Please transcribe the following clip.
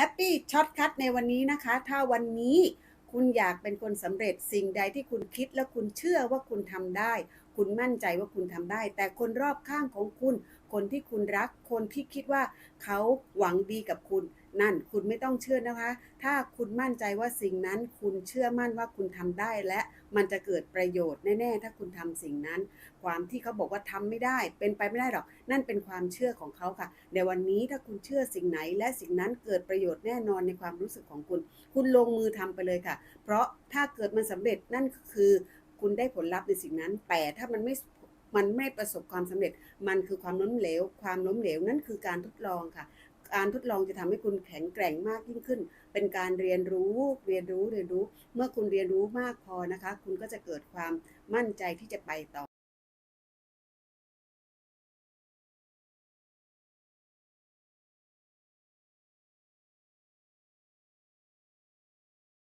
แฮปปี้ช็อตคัทในวันนี้นะคะ ถ้าวันนี้คุณอยากเป็นคนสำเร็จสิ่งใดที่คุณคิดและคุณเชื่อว่าคุณทำได้ คุณมั่นใจว่าคุณทำได้ แต่คนรอบข้างของคุณ คนที่คุณรัก คนที่คิดว่าเขาหวังดีกับคุณ นั่นคุณไม่ต้องเชื่อนะคะ ถ้าคุณมั่นใจว่าสิ่งนั้นคุณเชื่อมั่นว่าคุณทำได้และมันจะเกิดประโยชน์แน่ๆ ถ้าคุณทำสิ่งนั้น ความที่เขาบอกว่าทำไม่ได้ เป็นไปไม่ได้หรอก นั่นเป็นความเชื่อของเขาค่ะ ในวันนี้ถ้าคุณเชื่อสิ่งไหน และสิ่งนั้นเกิดประโยชน์แน่นอนในความรู้สึกของคุณ คุณลงมือทำไปเลยค่ะ เพราะถ้าเกิดมันสำเร็จนั่นคือ คุณได้ผลลัพธ์ในสิ่งนั้น แต่ถ้ามันไม่มันไม่ประสบความสำเร็จ มันคือความล้มเหลว ความล้มเหลวนั่นคือการทดลองค่ะ การทดลองจะทำให้คุณแข็งแกร่งมากยิ่งขึ้น เป็นการเรียนรู้ เรียนรู้ เรียนรู้ เมื่อคุณเรียนรู้มากพอนะคะ คุณก็จะเกิดความมั่นใจที่จะไปต่อ